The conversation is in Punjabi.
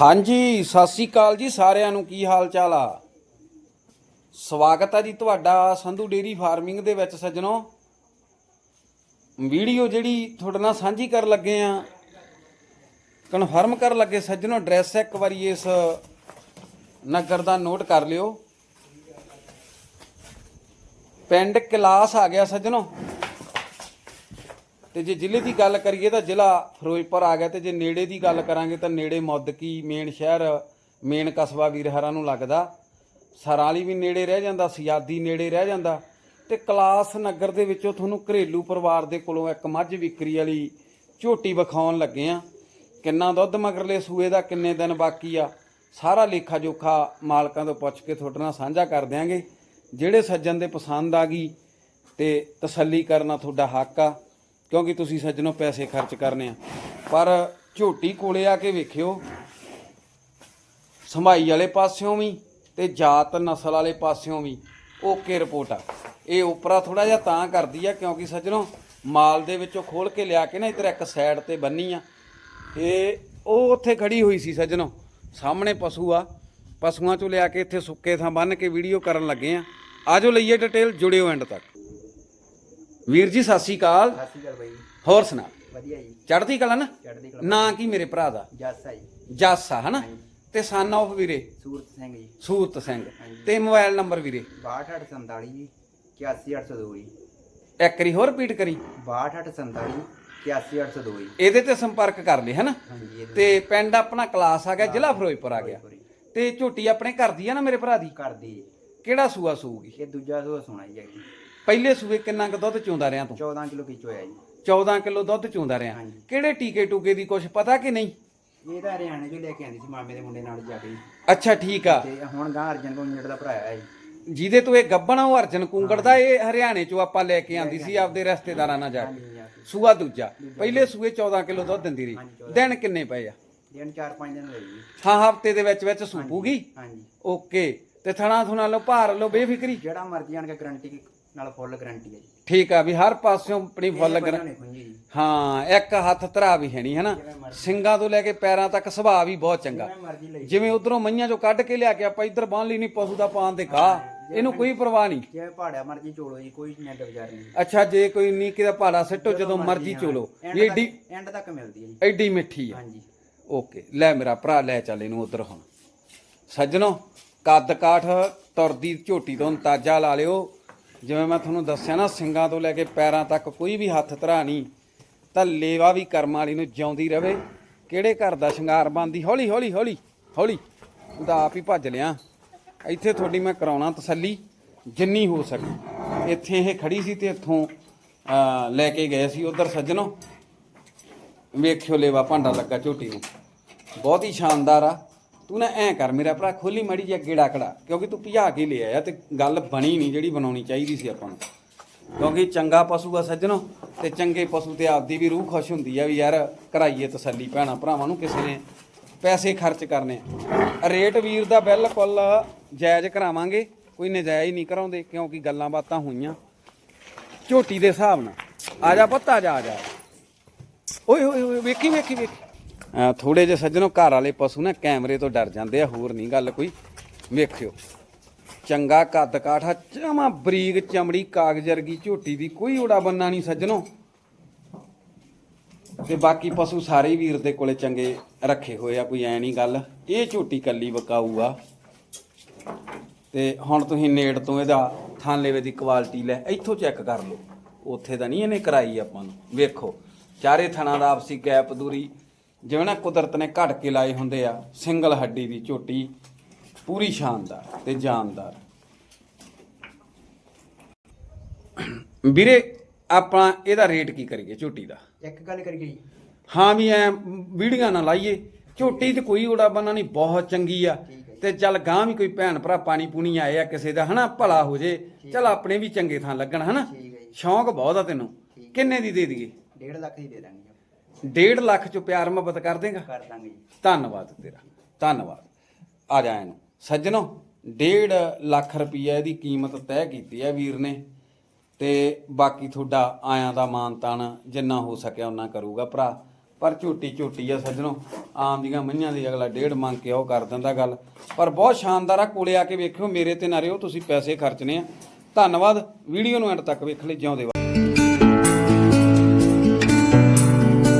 ਹਾਂਜੀ, ਸਤਿ ਸ੍ਰੀ ਅਕਾਲ ਜੀ ਸਾਰਿਆਂ ਨੂੰ, ਕੀ ਹਾਲ ਚਾਲ ਆ? ਸਵਾਗਤ ਆ ਜੀ ਤੁਹਾਡਾ ਸੰਧੂ ਡੇਰੀ ਫਾਰਮਿੰਗ ਦੇ ਵਿੱਚ ਸੱਜਣੋ। ਵੀਡੀਓ ਜਿਹੜੀ ਤੁਹਾਡੇ ਨਾਲ ਸਾਂਝੀ ਕਰਨ ਲੱਗੇ ਆ, ਕਨਫਰਮ ਕਰਨ ਲੱਗੇ ਸੱਜਣੋ, ਐਡਰੈਸ ਇੱਕ ਵਾਰੀ ਇਸ ਨਗਰ ਦਾ ਨੋਟ ਕਰ ਲਿਓ। ਪਿੰਡ ਕਲਾਸ ਆ ਗਿਆ ਸੱਜਣੋ। ਤੇ ਜੇ ਜ਼ਿਲ੍ਹੇ ਦੀ ਗੱਲ ਕਰੀਏ ਤਾਂ ਜ਼ਿਲ੍ਹਾ ਫਿਰੋਜ਼ਪੁਰ ਆ ਗਿਆ ਤੇ ਜੇ ਨੇੜੇ ਦੀ ਗੱਲ ਕਰਾਂਗੇ ਤਾਂ ਨੇੜੇ ਮੌਦਕੀ ਮੇਨ ਸ਼ਹਿਰ, ਮੇਨ ਕਸਬਾ ਵੀਰਹਰਾ ਨੂੰ ਲੱਗਦਾ। ਸਰਾਲੀ ਵੀ ਨੇੜੇ ਰਹਿ ਜਾਂਦਾ, ਸਿਆਦੀ ਨੇੜੇ ਰਹਿ ਜਾਂਦਾ ਤੇ ਕਲਾਸ ਨਗਰ ਦੇ ਵਿੱਚੋਂ ਤੁਹਾਨੂੰ ਘਰੇਲੂ ਪਰਿਵਾਰ ਦੇ ਕੋਲੋਂ ਇੱਕ ਮੱਝ ਵਿਕਰੀ ਵਾਲੀ ਝੋਟੀ ਵਿਖਾਉਣ ਲੱਗੇ ਆ ਕਿੰਨਾ ਦੁੱਧ ਮਗਰਲੇ ਸੂਏ ਦਾ, ਕਿੰਨੇ ਦਿਨ ਬਾਕੀ ਆ, ਸਾਰਾ ਲੇਖਾ ਜੋਖਾ ਮਾਲਕਾਂ ਤੋਂ ਪੁੱਛ ਕੇ ਤੁਹਾਡੇ ਨਾਲ ਸਾਂਝਾ ਕਰ ਦਿਆਂਗੇ। ਜਿਹੜੇ ਸੱਜਣ ਦੇ ਪਸੰਦ ਆ ਗਈ ਤੇ ਤਸੱਲੀ ਕਰਨਾ ਤੁਹਾਡਾ ਹੱਕ ਆ। ਕਿਉਂਕਿ ਤੁਸੀਂ ਸੱਜਣੋ ਪੈਸੇ ਖਰਚ ਕਰਨੇ ਆ। ਪਰ ਝੋਟੀ ਕੋਲੇ ਆ ਕੇ ਵੇਖਿਓ, ਸਮਾਈ ਵਾਲੇ ਪਾਸਿਓਂ ਵੀ ਤੇ ਜਾਤ ਨਸਲ ਵਾਲੇ ਪਾਸਿਓਂ ਵੀ ਓਕੇ ਰਿਪੋਰਟ ਆ। ਇਹ ਉਪਰਾ ਥੋੜਾ ਜਿਹਾ ਤਾਂ ਕਰਦੀ ਆ ਕਿਉਂਕਿ ਸੱਜਣੋ ਮਾਲ ਦੇ ਵਿੱਚੋਂ ਖੋਲ ਕੇ ਲਿਆ ਕੇ ਨਾ ਇਧਰ ਇੱਕ ਸਾਈਡ ਤੇ ਬੰਨੀ ਆ। ਤੇ ਉਹ ਉੱਥੇ ਖੜੀ ਹੋਈ ਸੀ ਸੱਜਣੋ, ਸਾਹਮਣੇ ਪਸ਼ੂ ਆ। ਪਸ਼ੂਆਂ ਚੋਂ ਲਿਆ ਕੇ ਇੱਥੇ ਸੁੱਕੇ ਥਾਂ ਬੰਨ ਕੇ ਵੀਡੀਓ ਕਰਨ ਲੱਗੇ ਆ। ਆਜੋ ਲਈਏ ਡਿਟੇਲ ਜੁੜਿਓ ਐਂਡ ਤੱਕ। ਵੀਰ ਜੀ ਸਤਿ ਸ਼੍ਰੀ ਅਕਾਲ। ਸਤਿ ਸ਼੍ਰੀ ਅਕਾਲ ਬਾਈ ਹੋਰ ਸੁਣਾ। ਵਧੀਆ ਜੀ। ਚੜ੍ਹਦੀ ਕਲਾ ਨਾ? ਚੜ੍ਹਦੀ ਕਲਾ। ਨਾਂ ਕੀ ਮੇਰੇ ਭਰਾ ਦਾ? ਜੱਸ ਜੀ। ਜੱਸ ਹਨਾ? ਤੇ ਸਨ ਆਫ ਵੀਰੇ? ਸੂਰਤ ਸਿੰਘ ਜੀ। ਸੂਰਤ ਸਿੰਘ। ਤੇ ਮੋਬਾਈਲ ਨੰਬਰ ਵੀਰੇ? 6247 ਜੀ 81802 ਜੀ। ਇੱਕ ਵਾਰੀ ਹੋਰ ਰਿਪੀਟ ਕਰੀ। 6247 81802 ਜੀ ਇਹਦੇ ਤੇ ਸੰਪਰਕ ਕਰ ਲਈ ਹਨਾ? ਤੇ ਪਿੰਡ ਆਪਣਾ ਕਲਾਸ ਆ ਗਿਆ ਜ਼ਿਲ੍ਹਾ ਫਿਰੋਜ਼ਪੁਰ ਆ ਗਿਆ। ਤੇ ਝੋਟੀ ਆਪਣੇ ਘਰ ਦੀ ਆ ਨਾ ਮੇਰੇ ਭਰਾ ਦੀ? ਕਰਦੀ ਜੀ। ਕਿਹੜਾ ਸੂਆ ਸੂਗੀ ਇਹ ਦੂਜਾ ਸੂਆ ਸੋਣਾ ਜੀ ਪਹਿਲੇ ਸੂਏ ਕਿੰਨਾ ਕੁ ਦੁੱਧ ਚੋਂਦਾ ਰਿਆਂ ਤੂੰ? 14 ਕਿਲੋ ਕਿਚ ਹੋਇਆ ਜੀ। 14 ਕਿਲੋ ਦੁੱਧ ਚੋਂਦਾ ਰਿਆਂ ਹਾਂਜੀ। ਕਿਹੜੇ ਟੀਕੇ ਟੂਕੇ ਦੀ ਕੁਛ ਪਤਾ ਕਿ ਨਹੀਂ? ਇਹ ਤਾਂ ਹਰਿਆਣੇ ਚੋਂ ਲੈ ਕੇ ਆਂਦੀ ਸੀ ਮਾਮੇ ਦੇ ਮੁੰਡੇ ਨਾਲ ਜਾ ਕੇ। ਜੀ। ਅੱਛਾ ਠੀਕ ਆ। ਤੇ ਹੁਣ ਗਾਂ ਅਰਜਨ ਕੋਲ ਦਾ ਭਰਾ ਹੈ ਜੀ। ਜਿਹਦੇ ਤੋਂ ਇਹ ਗੱਬਣ ਆ ਉਹ ਅਰਜਨ ਕੁੰਗੜ ਦਾ ਇਹ ਹਰਿਆਣੇ ਚੋਂ ਆਪਾਂ ਲੈ ਕੇ ਆਂਦੀ ਸੀ ਆਪਦੇ ਰਿਸ਼ਤੇਦਾਰਾਂ ਨਾਲ ਜਾ ਕੇ। ਹਾਂਜੀ, ਹਾਂਜੀ। ਸੂਆ ਦੂਜਾ। ਪਹਿਲੇ ਸੂਏ 14 ਕਿਲੋ ਦੁੱਧ ਦਿੰਦੀ ਰਹੀ। ਦਿਨ ਕਿੰਨੇ ਪਏ ਆ? ਦਿਨ 4-5 ਦਿਨ ਹੋਏ ਜੀ। ਹਾਂ ਹਫ਼ਤੇ ਦੇ ਵਿੱਚ ਵਿੱਚ ਸੂਪੂਗੀ? ਹਾਂਜੀ ਓਕੇ। ਤੇ ਥਣਾ ਥੁਣਾ ਲਓ ਭਾਰ ਲਓ ਬੇਫਿਕਰੀ। ਜਿਹੜਾ ਮਰਜ਼ੀ ਆਣ ਕੇ ਗਾਰੰਟੀ ਨਾਲ ਫੁੱਲ ਗਾਰੰਟੀ ਹੈ ਜੀ। ਠੀਕ ਆ ਵੀ ਹਰ ਪਾਸਿਓਂ ਆਪਣੀ ਫੁੱਲ ਨਹੀਂ ਜੀ। ਹਾਂ ਇੱਕ ਹੱਥ ਧਰਾ ਵੀ ਹੈ ਨਹੀਂ ਹਨਾ ਸਿੰਗਾਂ ਤੋਂ ਲੈ ਕੇ ਪੈਰਾਂ ਤੱਕ ਸੁਭਾਅ ਵੀ ਬਹੁਤ ਚੰਗਾ। ਜਿਵੇਂ ਮਰਜ਼ੀ ਲਈ ਜਿਵੇਂ ਉਧਰੋਂ ਮਈਆਂ ਚੋਂ ਕੱਢ ਕੇ ਲਿਆ ਕੇ ਆਪਾਂ ਇੱਧਰ ਬੰਨ ਲਈ ਨਹੀਂ ਪਸ਼ੂ ਦਾ ਪਾਣ ਦੇ ਘਾਹ ਇਹਨੂੰ ਕੋਈ ਪਰਵਾਹ ਨਹੀਂ। ਜਿਵੇਂ ਪਹਾੜਿਆ ਮਰਜ਼ੀ ਚੋਲੋ ਜੀ ਕੋਈ ਨਿੰਦ ਵਿਚਾਰ ਨਹੀਂ। ਅੱਛਾ ਜੇ ਕੋਈ ਨੀਕੇ ਦਾ ਭਾੜਾ ਸਿੱਟੋ ਜਦੋਂ ਮਰਜ਼ੀ ਚੋਲੋ। ਐਂਡ ਇਹ ਏਡੀ ਤੱਕ- ਐਂਡ ਤੱਕ ਮਿਲਦੀ ਹੈ ਜੀ। ਐਡੀ ਮਿੱਠੀ ਆ। ਹਾਂਜੀ। ਓਕੇ ਲੈ ਮੇਰਾ ਭਰਾ ਲੈ ਚੱਲ ਇਹਨੂੰ ਉਧਰ ਹੁਣ। ਸੱਜਣੋ ਕੱਦ ਕਾਠ ਤੁਰਦੀ ਝੋਟੀ ਤੋਂ ਅੰਦਾਜ਼ਾ ਲਾ ਲਿਓ। ਜਿਵੇਂ ਮੈਂ ਤੁਹਾਨੂੰ ਦੱਸਿਆ ਨਾ, ਸਿੰਘਾਂ ਤੋਂ ਲੈ ਕੇ ਪੈਰਾਂ ਤੱਕ ਕੋਈ ਵੀ ਹੱਥ ਧਰਾ ਨਹੀਂ, ਤਾਂ ਲੇਵਾ ਵੀ ਕਰਮ ਵਾਲੀ ਨੂੰ ਜਿਉਂਦੀ ਰਵੇ। ਕਿਹੜੇ ਘਰ ਦਾ ਸ਼ਿੰਗਾਰ ਬਣਦੀ ਹੌਲੀ ਹੌਲੀ ਹੌਲੀ ਹੌਲੀ। ਉਹਦਾ ਆਪ ਹੀ ਭੱਜ ਲਿਆ। ਇੱਥੇ ਤੁਹਾਡੀ ਮੈਂ ਕਰਾਉਣਾ ਤਸੱਲੀ, ਜਿੰਨੀ ਹੋ ਸਕੇ। ਇੱਥੇ ਇਹ ਖੜੀ ਸੀ ਤੇ ਇੱਥੋਂ ਲੈ ਕੇ ਗਏ ਸੀ ਉਧਰ ਸੱਜਣੋ। ਵੇਖਿਓ ਲੇਵਾ ਭਾਂਡਾ ਲੱਗਾ ਝੋਟੀ ਨੂੰ। ਬਹੁਤ ਹੀ ਸ਼ਾਨਦਾਰ ਆ। ਤੂੰ ਨਾ ਐਂ ਕਰ, ਮੇਰਾ ਭਰਾ ਖੋਲੀ ਮੜੀ ਜਿਹਾ ਗੇੜਾ ਕੜਾ ਕਿਉਂਕਿ ਤੂੰ ਭਜਾ ਕੇ ਲਿਆ ਆ ਤੇ ਗੱਲ ਬਣੀ ਨਹੀਂ ਜਿਹੜੀ ਬਣਾਉਣੀ ਚਾਹੀਦੀ ਸੀ ਆਪਾਂ ਨੂੰ। ਕਿਉਂਕਿ ਚੰਗਾ ਪਸ਼ੂ ਆ ਸੱਜਣੋ, ਤੇ ਚੰਗੇ ਪਸ਼ੂ ਤੇ ਆਪਦੀ ਵੀ ਰੂਹ ਖੁਸ਼ ਹੁੰਦੀ ਆ ਵੀ ਯਾਰ ਕਰਾਈਏ ਤਸੱਲੀ ਭੈਣਾ ਭਰਾਵਾਂ ਨੂੰ ਕਿਸੇ ਨੇ ਪੈਸੇ ਖਰਚ ਕਰਨੇ ਆ। ਰੇਟ ਵੀਰ ਦਾ ਬਿਲਕੁਲ ਜਾਇਜ਼ ਕਰਾਵਾਂਗੇ, ਕੋਈ ਨਜਾਇਜ਼ ਨਹੀਂ ਕਰਾਉਂਦੇ, ਕਿਉਂਕਿ ਗੱਲਾਂ ਬਾਤਾਂ ਹੋਈਆਂ। ਝੋਟੀ ਦੇ ਹਿਸਾਬ ਨਾਲ। ਆ ਜਾ ਪੁੱਤ, ਆ ਜਾ ਆ ਜਾ। ਓਏ ਹੋਏ ਹੋਏ ਵੇਖੀ ਵੇਖੀ ਵੇਖੀ। ਥੋੜੇ ਜਿਹੇ ਸੱਜਣੋ ਘਰ ਵਾਲੇ ਪਸ਼ੂ ਨਾ ਕੈਮਰੇ ਤੋਂ ਡਰ ਜਾਂਦੇ ਆ, ਹੋਰ ਨਹੀਂ ਗੱਲ ਕੋਈ। ਵੇਖਿਓ। ਚੰਗਾ ਕੱਦ ਕਾਠਾ, ਚਮਾ ਬਰੀਕ ਚਮੜੀ ਕਾਗਜ਼ਰਗੀ ਝੋਟੀ ਦੀ ਕੋਈ ਉੜਾ ਬੰਨਾ ਨਹੀਂ ਸੱਜਣੋ। ਤੇ ਬਾਕੀ ਪਸ਼ੂ ਸਾਰੇ ਵੀਰ ਦੇ ਕੋਲੇ ਚੰਗੇ ਰੱਖੇ ਹੋਏ ਆ, ਕੋਈ ਐ ਨਹੀਂ ਗੱਲ। ਇਹ ਝੋਟੀ ਕੱਲੀ ਵਕਾਊ ਆ। ਤੇ ਹੁਣ ਤੁਸੀਂ ਨੇੜ ਤੋਂ ਇਹਦਾ ਥਾਨਲੇਵੇ ਦੀ ਕੁਆਲਿਟੀ ਲੈ, ਇੱਥੋਂ ਚੈੱਕ ਕਰ ਲਓ। ਉੱਥੇ ਤਾਂ ਨਹੀਂ ਇਹਨੇ ਕਰਾਈ ਆਪਾਂ ਨੂੰ। ਵੇਖੋ, ਚਾਰੇ ਥਣਾ ਦਾ ਆਪਸੀ ਗੈਪ ਦੂਰੀ ਜਿਵੇਂ ਨਾ ਕੁਦਰਤ ਨੇ ਘੜ ਕੇ ਲਾਏ ਹੁੰਦੇ ਆ ਸਿੰਗਲ ਹੱਡੀ ਦੀ ਝੋਟੀ ਪੂਰੀ ਸ਼ਾਨਦਾਰ ਤੇ ਜਾਨਦਾਰ। ਵੀਰੇ ਆਪਾਂ ਇਹਦਾ ਰੇਟ ਕੀ ਕਰੀਏ ਝੋਟੀ ਦਾ? ਇੱਕ ਗੱਲ ਕਰੀਏ ਜੀ। ਹਾਂ ਵੀ ਐ ਵੀਡੀਆਂ ਨਾ ਲਾਈਏ। ਝੋਟੀ ਤੇ ਕੋਈ ਉੜਾ ਬੰਨਾ ਨਹੀਂ ਬਹੁਤ ਚੰਗੀ ਆ। ਤੇ ਚੱਲ ਗਾਂ ਵੀ ਕੋਈ ਭੈਣ ਭਰਾ ਪਾਣੀ ਪੂਣੀ ਆਏ ਆ ਕਿਸੇ ਦਾ ਹਨਾ ਭਲਾ ਹੋ ਜੇ। ਚੱਲ ਆਪਣੇ ਵੀ ਚੰਗੇ ਥਾਂ ਲੱਗਣ ਹਨਾ। ਸ਼ੌਂਕ ਬਹੁਤ ਆ ਤੈਨੂੰ। ਕਿੰਨੇ ਦੀ ਦੇ ਦਈਏ? 1.5 ਲੱਖ ਦੀ ਦੇ ਦਾਂਗੇ 1.5 ਲੱਖ ਚ ਪਿਆਰ ਮੁਹੱਬਤ ਕਰ ਦੇਗਾ। ਕਰ ਦਾਂਗੇ ਜੀ। ਧੰਨਵਾਦ ਤੇਰਾ ਧੰਨਵਾਦ। ਆ ਜਾ ਇਹਨੂੰ। ਸੱਜਣੋ 1.5 ਲੱਖ ਰੁਪਈਆ ਇਹਦੀ ਕੀਮਤ ਤੈਅ ਕੀਤੀ ਹੈ ਵੀਰ ਨੇ ਤੇ ਬਾਕੀ ਤੁਹਾਡਾ ਆਇਆਂ ਦਾ ਮਾਨ ਤਾਨ ਜਿੰਨਾ ਹੋ ਸਕਿਆ ਉਹਨਾਂ ਕਰੂਗਾ ਭਰਾ। ਪਰ ਝੋਟੀ ਝੋਟੀ ਆ ਸੱਜਣੋ ਆਮ ਦੀਆਂ ਮਈਆਂ ਦੀ ਅਗਲਾ ਡੇਢ ਮੰਗ ਕੇ ਉਹ ਕਰ ਦਿੰਦਾ ਗੱਲ। ਪਰ ਬਹੁਤ ਸ਼ਾਨਦਾਰ ਆ ਕੋਲੇ ਆ ਕੇ ਵੇਖਿਓ ਮੇਰੇ ਤੇ ਨਾ ਰਿਓ ਤੁਸੀਂ ਪੈਸੇ ਖਰਚਨੇ ਆ। ਧੰਨਵਾਦ ਵੀਡੀਓ ਨੂੰ ਐਂਡ ਤੱਕ ਵੇਖ ਲਈ ਜਿਉਂਦੇ।